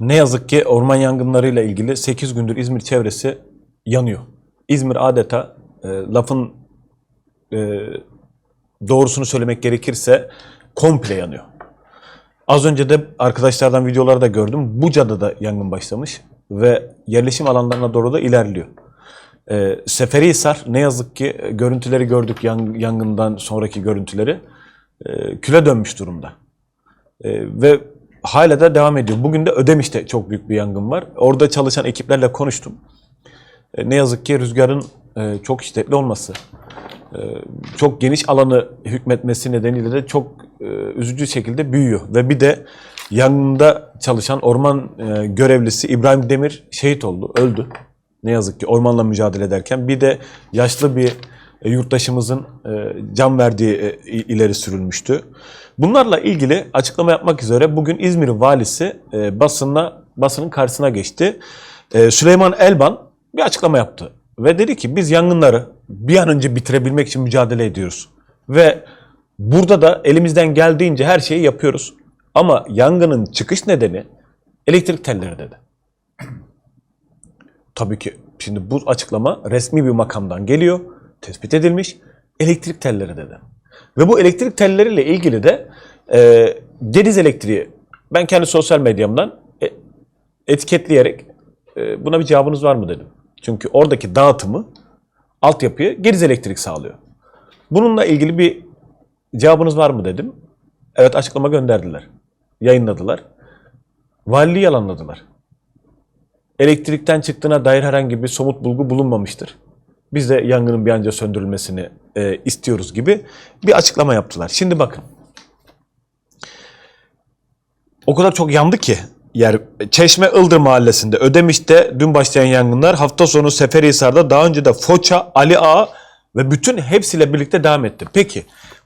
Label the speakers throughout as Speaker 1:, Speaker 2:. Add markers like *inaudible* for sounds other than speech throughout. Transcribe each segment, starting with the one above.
Speaker 1: Ne yazık ki orman yangınlarıyla ilgili 8 gündür İzmir çevresi yanıyor. İzmir adeta e, lafın e, doğrusunu söylemek gerekirse komple yanıyor. Az önce de arkadaşlardan videolarda gördüm. Buca'da da yangın başlamış ve yerleşim alanlarına doğru da ilerliyor. E, Seferihisar ne yazık ki görüntüleri gördük yan- yangından sonraki görüntüleri e, küle dönmüş durumda. E, ve hala da devam ediyor. Bugün de Ödemiş'te çok büyük bir yangın var. Orada çalışan ekiplerle konuştum. E, ne yazık ki rüzgarın e, çok şiddetli olması, e, çok geniş alanı hükmetmesi nedeniyle de çok üzücü şekilde büyüyor. Ve bir de yangında çalışan orman görevlisi İbrahim Demir şehit oldu, öldü. Ne yazık ki ormanla mücadele ederken. Bir de yaşlı bir yurttaşımızın can verdiği ileri sürülmüştü. Bunlarla ilgili açıklama yapmak üzere bugün İzmir valisi e, basına basının karşısına geçti. E, Süleyman Elban bir açıklama yaptı ve dedi ki biz yangınları bir an önce bitirebilmek için mücadele ediyoruz. Ve burada da elimizden geldiğince her şeyi yapıyoruz. Ama yangının çıkış nedeni elektrik telleri dedi. *clears throat* Tabii ki şimdi bu açıklama resmi bir makamdan geliyor, tespit edilmiş. Elektrik telleri dedi. Ve bu elektrik telleriyle ilgili de e, Gediz Elektriği ben kendi sosyal medyamdan e, etiketleyerek e, buna bir cevabınız var mı dedim. Çünkü oradaki dağıtımı altyapıyı Gediz Elektrik sağlıyor. Bununla ilgili bir cevabınız var mı dedim. Evet açıklama gönderdiler. Yayınladılar. Valiliği yalanladılar elektrikten çıktığına dair herhangi bir somut bulgu bulunmamıştır. Biz de yangının bir an önce söndürülmesini e, istiyoruz gibi bir açıklama yaptılar. Şimdi bakın. O kadar çok yandı ki yer Çeşme Ildır mahallesinde Ödemiş'te dün başlayan yangınlar hafta sonu Seferihisar'da daha önce de Foça, Ali Ağa ve bütün hepsiyle birlikte devam etti. Peki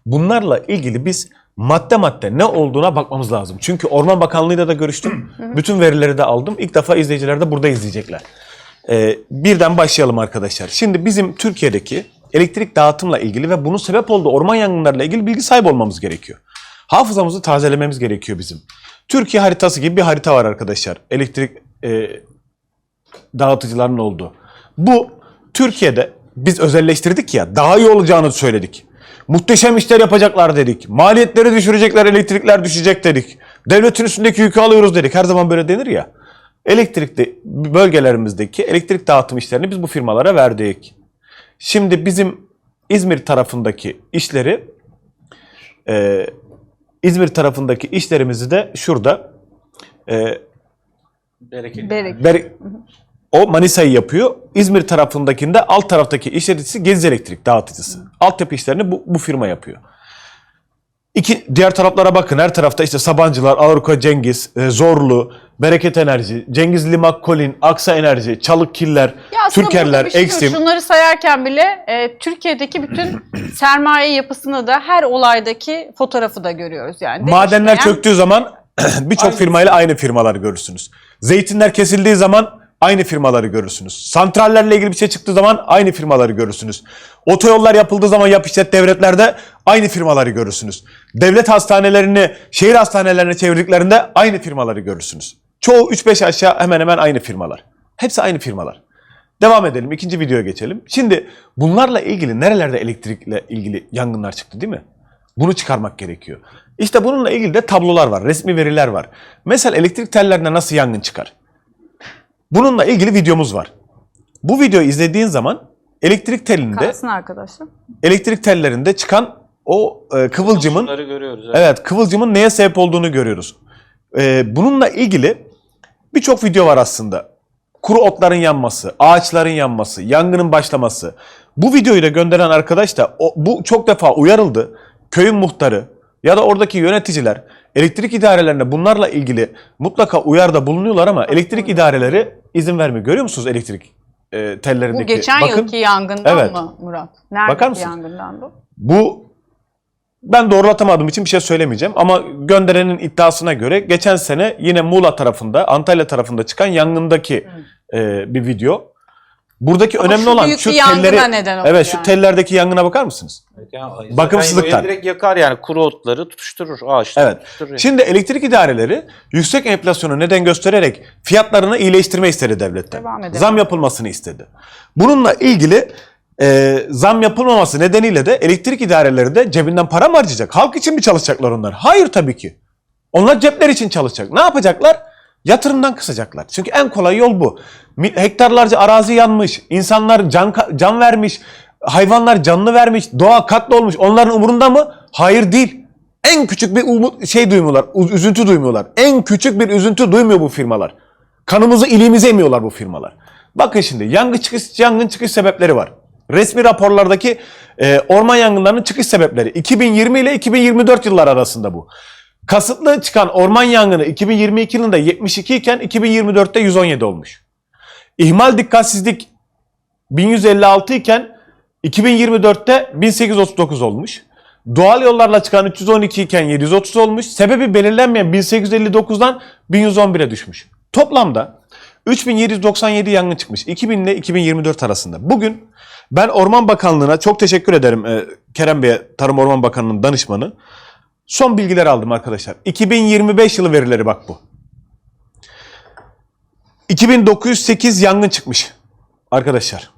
Speaker 1: bunlarla ilgili biz madde madde ne olduğuna bakmamız lazım. Çünkü Orman Bakanlığı'yla da görüştüm. bütün verileri de aldım. İlk defa izleyiciler de burada izleyecekler. Ee, birden başlayalım arkadaşlar. Şimdi bizim Türkiye'deki elektrik dağıtımla ilgili ve bunun sebep olduğu orman yangınlarıyla ilgili bilgi sahibi olmamız gerekiyor. Hafızamızı tazelememiz gerekiyor bizim. Türkiye haritası gibi bir harita var arkadaşlar. Elektrik e, dağıtıcıların olduğu. Bu Türkiye'de biz özelleştirdik ya daha iyi olacağını söyledik. Muhteşem işler yapacaklar dedik. Maliyetleri düşürecekler, elektrikler düşecek dedik. Devletin üstündeki yükü alıyoruz dedik. Her zaman böyle denir ya. Elektrikli bölgelerimizdeki elektrik dağıtım işlerini biz bu firmalara verdik. Şimdi bizim İzmir tarafındaki işleri e, İzmir tarafındaki işlerimizi de şurada e,
Speaker 2: Bereket.
Speaker 3: Berek.
Speaker 1: Ber- o Manisa'yı yapıyor. İzmir tarafındakinde alt taraftaki işleticisi Gezi Elektrik dağıtıcısı. Altyapı işlerini bu, bu firma yapıyor. İki, diğer taraflara bakın. Her tarafta işte Sabancılar, Avrupa Cengiz, e, Zorlu, Bereket Enerji, Cengiz Limak Kolin, Aksa Enerji, Çalık Killer,
Speaker 3: Ya aslında
Speaker 1: Türkerler,
Speaker 3: burada bir şey yok.
Speaker 1: Eksim.
Speaker 3: Şunları sayarken bile e, Türkiye'deki bütün *clears throat* sermaye yapısını da her olaydaki fotoğrafı da görüyoruz yani.
Speaker 1: Madenler
Speaker 3: Değişmeyen-
Speaker 1: çöktüğü zaman *clears throat* birçok firmayla aynı firmaları görürsünüz. Zeytinler kesildiği zaman aynı firmaları görürsünüz. Santrallerle ilgili bir şey çıktığı zaman aynı firmaları görürsünüz. Otoyollar yapıldığı zaman yap işlet devletlerde aynı firmaları görürsünüz. Devlet hastanelerini şehir hastanelerine çevirdiklerinde aynı firmaları görürsünüz. Çoğu 3-5 aşağı hemen hemen aynı firmalar. Hepsi aynı firmalar. Devam edelim. ikinci videoya geçelim. Şimdi bunlarla ilgili nerelerde elektrikle ilgili yangınlar çıktı değil mi? Bunu çıkarmak gerekiyor. İşte bununla ilgili de tablolar var, resmi veriler var. Mesela elektrik tellerinde nasıl yangın çıkar? Bununla ilgili videomuz var. Bu videoyu izlediğin zaman elektrik telinde,
Speaker 3: Kalsın arkadaşlar.
Speaker 1: elektrik tellerinde çıkan o e, kıvılcımın
Speaker 2: görüyoruz. Evet.
Speaker 1: Evet, kıvılcımın neye sebep olduğunu görüyoruz. Ee, bununla ilgili birçok video var aslında. Kuru otların yanması, ağaçların yanması, yangının başlaması. Bu videoyu da gönderen arkadaş da o, bu çok defa uyarıldı. Köyün muhtarı ya da oradaki yöneticiler elektrik idarelerine bunlarla ilgili mutlaka uyarda bulunuyorlar ama elektrik idareleri izin vermiyor. Görüyor musunuz elektrik e,
Speaker 3: Bu
Speaker 1: tellerindeki?
Speaker 3: geçen
Speaker 1: Bakın,
Speaker 3: yılki yangından
Speaker 1: Evet.
Speaker 3: mı Murat? Neredeki
Speaker 1: Bakar mısınız?
Speaker 3: yangından bu?
Speaker 1: Bu ben doğrulatamadığım için bir şey söylemeyeceğim ama gönderenin iddiasına göre geçen sene yine Muğla tarafında, Antalya tarafında çıkan yangındaki e, bir video. Buradaki
Speaker 3: Ama
Speaker 1: önemli
Speaker 3: şu
Speaker 1: olan
Speaker 3: büyük
Speaker 1: şu
Speaker 3: bir yangına
Speaker 1: telleri
Speaker 3: neden oldu
Speaker 1: Evet şu
Speaker 3: yani.
Speaker 1: tellerdeki yangına bakar mısınız?
Speaker 2: Yani
Speaker 1: Bakımsızlıktan.
Speaker 2: zaten Direkt yakar yani kuru otları tutuşturur ağaçları
Speaker 1: Evet.
Speaker 2: tutuşturur.
Speaker 1: Şimdi elektrik idareleri yüksek enflasyonu neden göstererek fiyatlarını iyileştirme istedi devletten.
Speaker 3: Devam edelim.
Speaker 1: Zam yapılmasını istedi. Bununla ilgili e, zam yapılmaması nedeniyle de elektrik idareleri de cebinden para mı harcayacak? Halk için mi çalışacaklar onlar? Hayır tabii ki. Onlar cepler için çalışacak. Ne yapacaklar? Yatırımdan kısacaklar. Çünkü en kolay yol bu. Hektarlarca arazi yanmış, insanlar can can vermiş, hayvanlar canını vermiş, doğa katlolmuş. Onların umurunda mı? Hayır değil. En küçük bir umut, şey duymuyorlar, üzüntü duymuyorlar. En küçük bir üzüntü duymuyor bu firmalar. Kanımızı iliğimize emiyorlar bu firmalar. Bakın şimdi yangın çıkış, yangın çıkış sebepleri var. Resmi raporlardaki e, orman yangınlarının çıkış sebepleri 2020 ile 2024 yıllar arasında bu. Kasıtlı çıkan orman yangını 2022 yılında 72 iken 2024'te 117 olmuş. İhmal dikkatsizlik 1156 iken 2024'te 1839 olmuş. Doğal yollarla çıkan 312 iken 730 olmuş. Sebebi belirlenmeyen 1859'dan 1111'e düşmüş. Toplamda 3797 yangın çıkmış 2000 ile 2024 arasında. Bugün ben Orman Bakanlığı'na çok teşekkür ederim e, Kerem Bey'e Tarım Orman Bakanlığı'nın danışmanı. Son bilgiler aldım arkadaşlar. 2025 yılı verileri bak bu. 2908 yangın çıkmış arkadaşlar.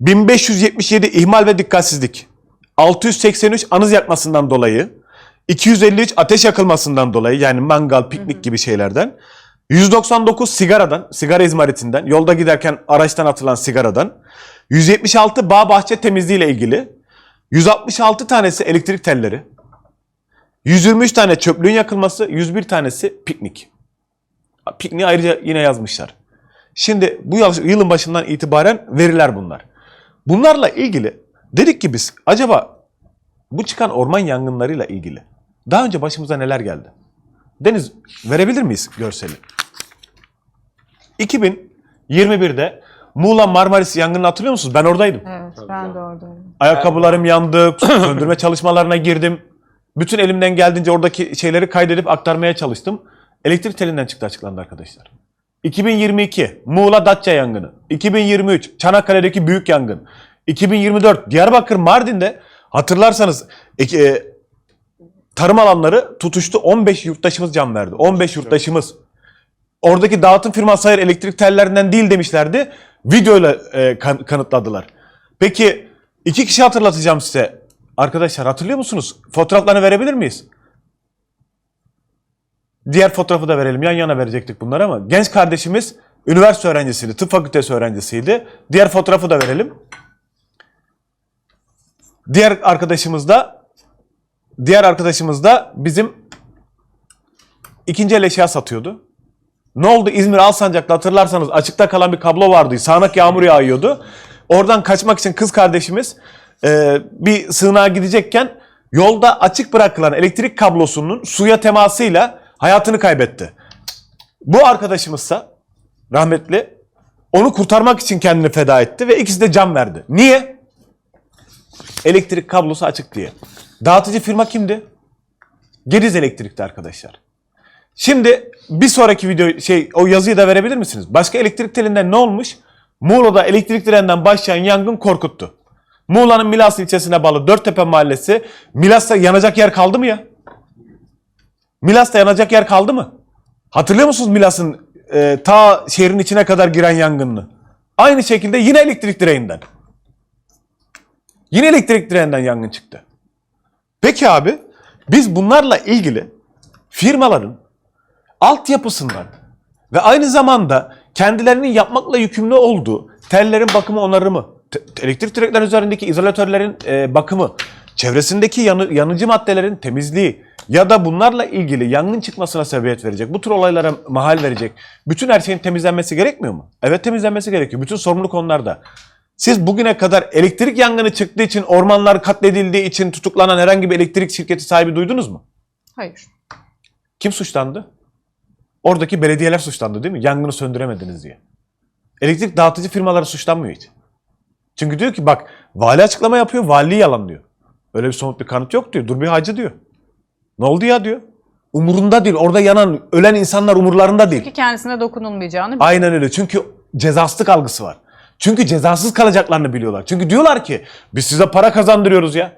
Speaker 1: 1577 ihmal ve dikkatsizlik. 683 anız yakmasından dolayı. 253 ateş yakılmasından dolayı yani mangal, piknik gibi şeylerden. 199 sigaradan, sigara izmaritinden, yolda giderken araçtan atılan sigaradan. 176 bağ bahçe temizliği ile ilgili. 166 tanesi elektrik telleri. 123 tane çöplüğün yakılması, 101 tanesi piknik. Pikniği ayrıca yine yazmışlar. Şimdi bu yıl- yılın başından itibaren veriler bunlar. Bunlarla ilgili dedik ki biz acaba bu çıkan orman yangınlarıyla ilgili daha önce başımıza neler geldi? Deniz verebilir miyiz görseli? 2021'de Muğla Marmaris yangınını hatırlıyor musunuz? Ben oradaydım.
Speaker 3: Evet ben de oradayım.
Speaker 1: Ayakkabılarım yandı, *clears throat* söndürme çalışmalarına girdim. Bütün elimden geldiğince oradaki şeyleri kaydedip aktarmaya çalıştım. Elektrik telinden çıktı açıklandı arkadaşlar. 2022 Muğla Datça yangını. 2023 Çanakkale'deki büyük yangın. 2024 Diyarbakır Mardin'de hatırlarsanız e, e, tarım alanları tutuştu. 15 yurttaşımız can verdi. 15 yurttaşımız. Oradaki dağıtım firması hayır elektrik tellerinden değil demişlerdi. Videoyla e, kan- kanıtladılar. Peki iki kişi hatırlatacağım size. Arkadaşlar hatırlıyor musunuz? Fotoğraflarını verebilir miyiz? Diğer fotoğrafı da verelim. Yan yana verecektik bunları ama genç kardeşimiz üniversite öğrencisiydi. Tıp fakültesi öğrencisiydi. Diğer fotoğrafı da verelim. Diğer arkadaşımız da diğer arkadaşımız da bizim ikinci el eşya satıyordu. Ne oldu? İzmir Alsancak'ta hatırlarsanız açıkta kalan bir kablo vardı. Sağanak yağmur yağıyordu. Oradan kaçmak için kız kardeşimiz e, bir sığınağa gidecekken yolda açık bırakılan elektrik kablosunun suya temasıyla hayatını kaybetti. Bu arkadaşımızsa rahmetli onu kurtarmak için kendini feda etti ve ikisi de can verdi. Niye? Elektrik kablosu açık diye. Dağıtıcı firma kimdi? Gediz Elektrik'ti arkadaşlar. Şimdi bir sonraki video şey o yazıyı da verebilir misiniz? Başka elektrik telinden ne olmuş? Muğla'da elektrik direnden başlayan yangın korkuttu. Muğla'nın Milas ilçesine bağlı Dörttepe mahallesi. Milas'ta yanacak yer kaldı mı ya? Milas'ta yanacak yer kaldı mı? Hatırlıyor musunuz Milas'ın e, ta şehrin içine kadar giren yangınını? Aynı şekilde yine elektrik direğinden. Yine elektrik direğinden yangın çıktı. Peki abi biz bunlarla ilgili firmaların altyapısından ve aynı zamanda kendilerinin yapmakla yükümlü olduğu tellerin bakımı onarımı, elektrik direkler üzerindeki izolatörlerin e, bakımı, çevresindeki yanı- yanıcı maddelerin temizliği ya da bunlarla ilgili yangın çıkmasına sebebiyet verecek, bu tür olaylara mahal verecek bütün her şeyin temizlenmesi gerekmiyor mu? Evet temizlenmesi gerekiyor. Bütün sorumluluk onlarda. Siz bugüne kadar elektrik yangını çıktığı için, ormanlar katledildiği için tutuklanan herhangi bir elektrik şirketi sahibi duydunuz mu?
Speaker 3: Hayır.
Speaker 1: Kim suçlandı? Oradaki belediyeler suçlandı değil mi? Yangını söndüremediniz diye. Elektrik dağıtıcı firmaları suçlanmıyor hiç. Çünkü diyor ki bak vali açıklama yapıyor, valiliği yalanlıyor. Öyle bir somut bir kanıt yok diyor. Dur bir hacı diyor. Ne oldu ya diyor. Umurunda değil. Orada yanan, ölen insanlar umurlarında değil.
Speaker 3: Ki kendisine dokunulmayacağını
Speaker 1: Aynen öyle. Çünkü cezasızlık algısı var. Çünkü cezasız kalacaklarını biliyorlar. Çünkü diyorlar ki biz size para kazandırıyoruz ya.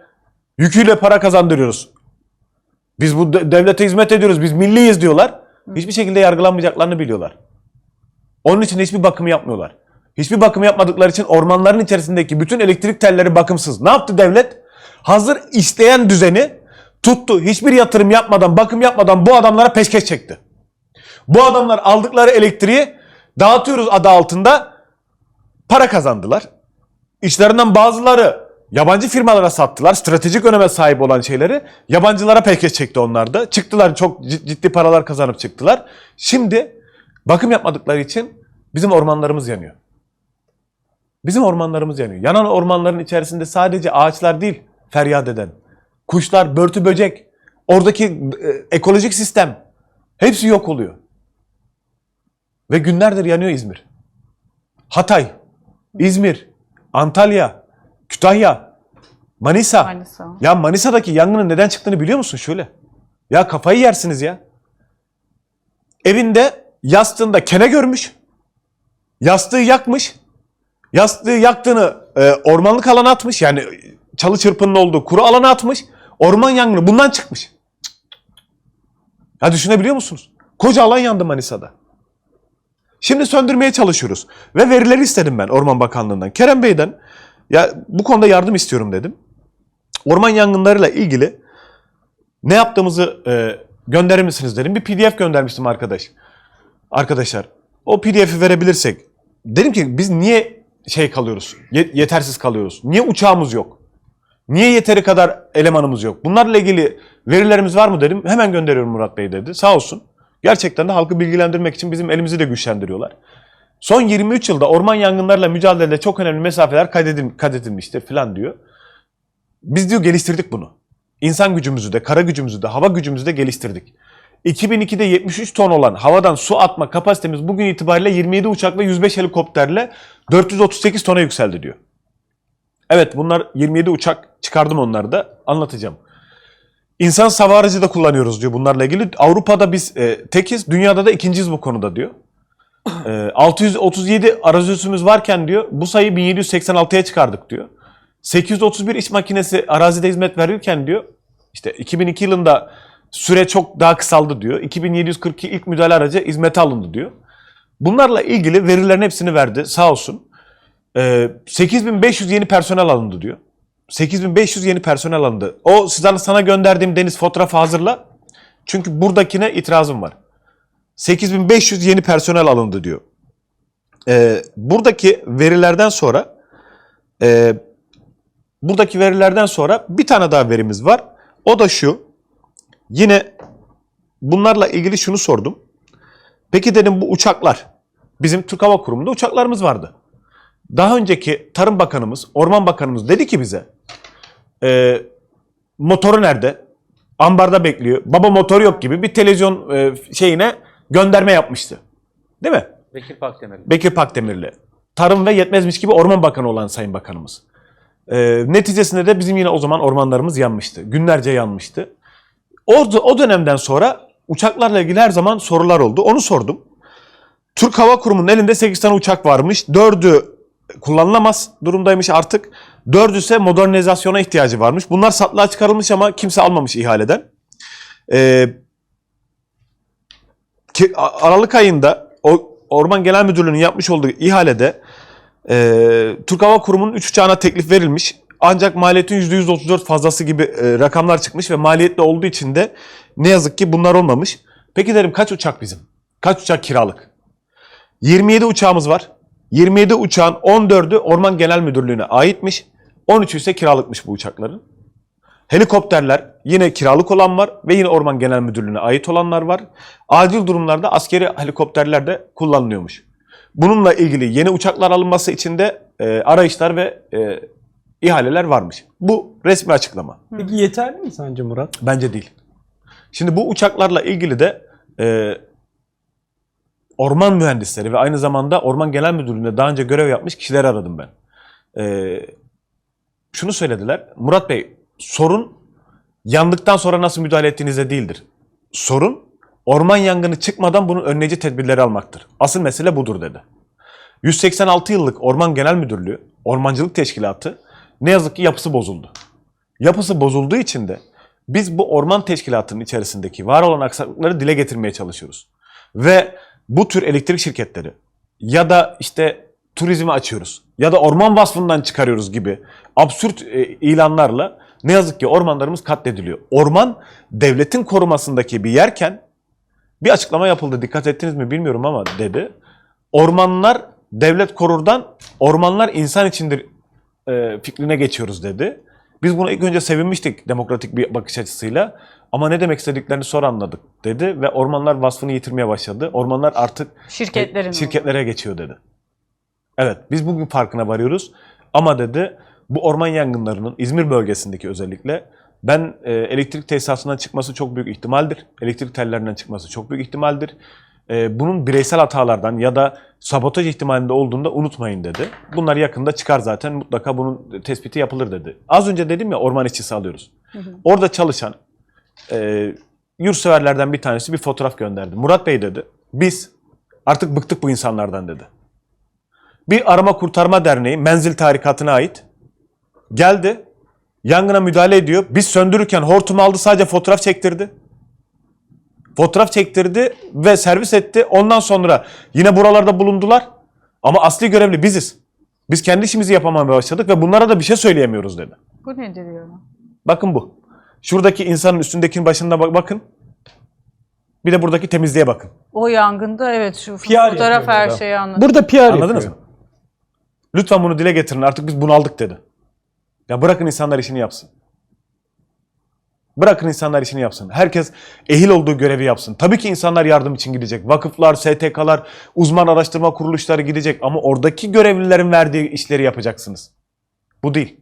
Speaker 1: Yüküyle para kazandırıyoruz. Biz bu de- devlete hizmet ediyoruz. Biz milliyiz diyorlar. Hiçbir şekilde yargılanmayacaklarını biliyorlar. Onun için hiçbir bakım yapmıyorlar. Hiçbir bakım yapmadıkları için ormanların içerisindeki bütün elektrik telleri bakımsız. Ne yaptı devlet? Hazır işleyen düzeni tuttu. Hiçbir yatırım yapmadan, bakım yapmadan bu adamlara peşkeş çekti. Bu adamlar aldıkları elektriği dağıtıyoruz adı altında para kazandılar. İşlerinden bazıları yabancı firmalara sattılar. Stratejik öneme sahip olan şeyleri yabancılara peşkeş çekti onlar da. Çıktılar çok cid- ciddi paralar kazanıp çıktılar. Şimdi bakım yapmadıkları için bizim ormanlarımız yanıyor. Bizim ormanlarımız yanıyor. Yanan ormanların içerisinde sadece ağaçlar değil feryat eden. Kuşlar, börtü böcek, oradaki e, ekolojik sistem hepsi yok oluyor. Ve günlerdir yanıyor İzmir. Hatay, İzmir, Antalya, Kütahya, Manisa.
Speaker 3: Manisa.
Speaker 1: Ya Manisa'daki yangının neden çıktığını biliyor musun şöyle? Ya kafayı yersiniz ya. Evinde yastığında kene görmüş. Yastığı yakmış. Yastığı yaktığını e, ormanlık alana atmış. Yani çalı çırpının olduğu kuru alana atmış. Orman yangını bundan çıkmış. Ya düşünebiliyor musunuz? Koca alan yandı Manisa'da. Şimdi söndürmeye çalışıyoruz. Ve verileri istedim ben Orman Bakanlığı'ndan. Kerem Bey'den ya bu konuda yardım istiyorum dedim. Orman yangınlarıyla ilgili ne yaptığımızı e, gönderir misiniz dedim. Bir pdf göndermiştim arkadaş. Arkadaşlar o pdf'i verebilirsek. Dedim ki biz niye şey kalıyoruz? ye- yetersiz kalıyoruz. Niye uçağımız yok? Niye yeteri kadar elemanımız yok? Bunlarla ilgili verilerimiz var mı dedim. Hemen gönderiyorum Murat Bey dedi. Sağ olsun. Gerçekten de halkı bilgilendirmek için bizim elimizi de güçlendiriyorlar. Son 23 yılda orman yangınlarıyla mücadelede çok önemli mesafeler kaydedil- kaydedilmiştir falan diyor. Biz diyor geliştirdik bunu. İnsan gücümüzü de, kara gücümüzü de, hava gücümüzü de geliştirdik. 2002'de 73 ton olan havadan su atma kapasitemiz bugün itibariyle 27 uçak ve 105 helikopterle 438 tona yükseldi diyor. Evet bunlar 27 uçak çıkardım onları da anlatacağım. İnsan aracı da kullanıyoruz diyor bunlarla ilgili. Avrupa'da biz e, tekiz, dünyada da ikinciyiz bu konuda diyor. E, 637 arazi üssümüz varken diyor bu sayıyı 1786'ya çıkardık diyor. 831 iş makinesi arazide hizmet verirken diyor işte 2002 yılında süre çok daha kısaldı diyor. 2742 ilk müdahale aracı hizmete alındı diyor. Bunlarla ilgili verilerin hepsini verdi sağ olsun. Ee, 8500 yeni personel alındı diyor. 8500 yeni personel alındı. O sana gönderdiğim Deniz fotoğrafı hazırla. Çünkü buradakine itirazım var. 8500 yeni personel alındı diyor. Ee, buradaki verilerden sonra e, buradaki verilerden sonra bir tane daha verimiz var. O da şu. Yine bunlarla ilgili şunu sordum. Peki dedim bu uçaklar. Bizim Türk Hava Kurumu'nda uçaklarımız vardı. Daha önceki Tarım Bakanımız, Orman Bakanımız dedi ki bize e, motoru nerede? Ambarda bekliyor. Baba motoru yok gibi bir televizyon e, şeyine gönderme yapmıştı. Değil mi?
Speaker 2: Bekir Pakdemir.
Speaker 1: Bekir Pakdemirli. Tarım ve yetmezmiş gibi Orman Bakanı olan Sayın Bakanımız. Ee, neticesinde de bizim yine o zaman ormanlarımız yanmıştı. Günlerce yanmıştı. Orada, o dönemden sonra uçaklarla ilgili her zaman sorular oldu. Onu sordum. Türk Hava Kurumu'nun elinde 8 tane uçak varmış. 4'ü kullanılamaz durumdaymış artık. 4'ü ise modernizasyona ihtiyacı varmış. Bunlar satlığa çıkarılmış ama kimse almamış ihaleden. Ee, ki, Aralık ayında o Orman Genel Müdürlüğü'nün yapmış olduğu ihalede e, Türk Hava Kurumu'nun 3 uçağına teklif verilmiş. Ancak maliyetin %134 fazlası gibi e, rakamlar çıkmış ve maliyetli olduğu için de ne yazık ki bunlar olmamış. Peki derim kaç uçak bizim? Kaç uçak kiralık? 27 uçağımız var. 27 uçağın 14'ü Orman Genel Müdürlüğü'ne aitmiş. 13'ü ise kiralıkmış bu uçakların. Helikopterler yine kiralık olan var ve yine Orman Genel Müdürlüğü'ne ait olanlar var. Acil durumlarda askeri helikopterler de kullanılıyormuş. Bununla ilgili yeni uçaklar alınması için de e, arayışlar ve e, ihaleler varmış. Bu resmi açıklama.
Speaker 4: Peki yeterli mi sence Murat?
Speaker 1: Bence değil. Şimdi bu uçaklarla ilgili de e, orman mühendisleri ve aynı zamanda Orman Genel Müdürlüğü'nde daha önce görev yapmış kişileri aradım ben. E, şunu söylediler. Murat Bey sorun yandıktan sonra nasıl müdahale ettiğinizde değildir. Sorun orman yangını çıkmadan bunun önleyici tedbirleri almaktır. Asıl mesele budur dedi. 186 yıllık Orman Genel Müdürlüğü, Ormancılık Teşkilatı ne yazık ki yapısı bozuldu. Yapısı bozulduğu için de biz bu orman teşkilatının içerisindeki var olan aksaklıkları dile getirmeye çalışıyoruz. Ve bu tür elektrik şirketleri ya da işte turizmi açıyoruz ya da orman vasfından çıkarıyoruz gibi absürt e, ilanlarla ne yazık ki ormanlarımız katlediliyor. Orman devletin korumasındaki bir yerken bir açıklama yapıldı. Dikkat ettiniz mi bilmiyorum ama dedi. Ormanlar devlet korurdan ormanlar insan içindir e, fikrine geçiyoruz dedi. Biz buna ilk önce sevinmiştik demokratik bir bakış açısıyla. Ama ne demek istediklerini sonra anladık dedi ve ormanlar vasfını yitirmeye başladı. Ormanlar artık
Speaker 3: Şirketlerin
Speaker 1: şirketlere geçiyor dedi. Evet biz bugün farkına varıyoruz. Ama dedi bu orman yangınlarının İzmir bölgesindeki özellikle ben e, elektrik tesisatından çıkması çok büyük ihtimaldir. Elektrik tellerinden çıkması çok büyük ihtimaldir. E, bunun bireysel hatalardan ya da sabotaj ihtimalinde olduğunu da unutmayın dedi. Bunlar yakında çıkar zaten mutlaka bunun tespiti yapılır dedi. Az önce dedim ya orman işçisi alıyoruz. Orada çalışan e, yurtseverlerden bir tanesi bir fotoğraf gönderdi. Murat Bey dedi biz artık bıktık bu insanlardan dedi. Bir arama kurtarma derneği menzil tarikatına ait geldi yangına müdahale ediyor. Biz söndürürken hortum aldı sadece fotoğraf çektirdi. Fotoğraf çektirdi ve servis etti. Ondan sonra yine buralarda bulundular. Ama asli görevli biziz. Biz kendi işimizi yapamamaya başladık ve bunlara da bir şey söyleyemiyoruz dedi.
Speaker 3: Bu nedir ya?
Speaker 1: Bakın bu. Şuradaki insanın üstündekinin başında bak bakın. Bir de buradaki temizliğe bakın.
Speaker 3: O yangında evet şu
Speaker 4: PR
Speaker 3: fotoğraf her şeyi anlatıyor.
Speaker 4: Burada PR
Speaker 1: Anladınız
Speaker 4: yapıyor.
Speaker 1: mı? Lütfen bunu dile getirin. Artık biz bunaldık dedi. Ya bırakın insanlar işini yapsın. Bırakın insanlar işini yapsın. Herkes ehil olduğu görevi yapsın. Tabii ki insanlar yardım için gidecek. Vakıflar, STK'lar, uzman araştırma kuruluşları gidecek. Ama oradaki görevlilerin verdiği işleri yapacaksınız. Bu değil.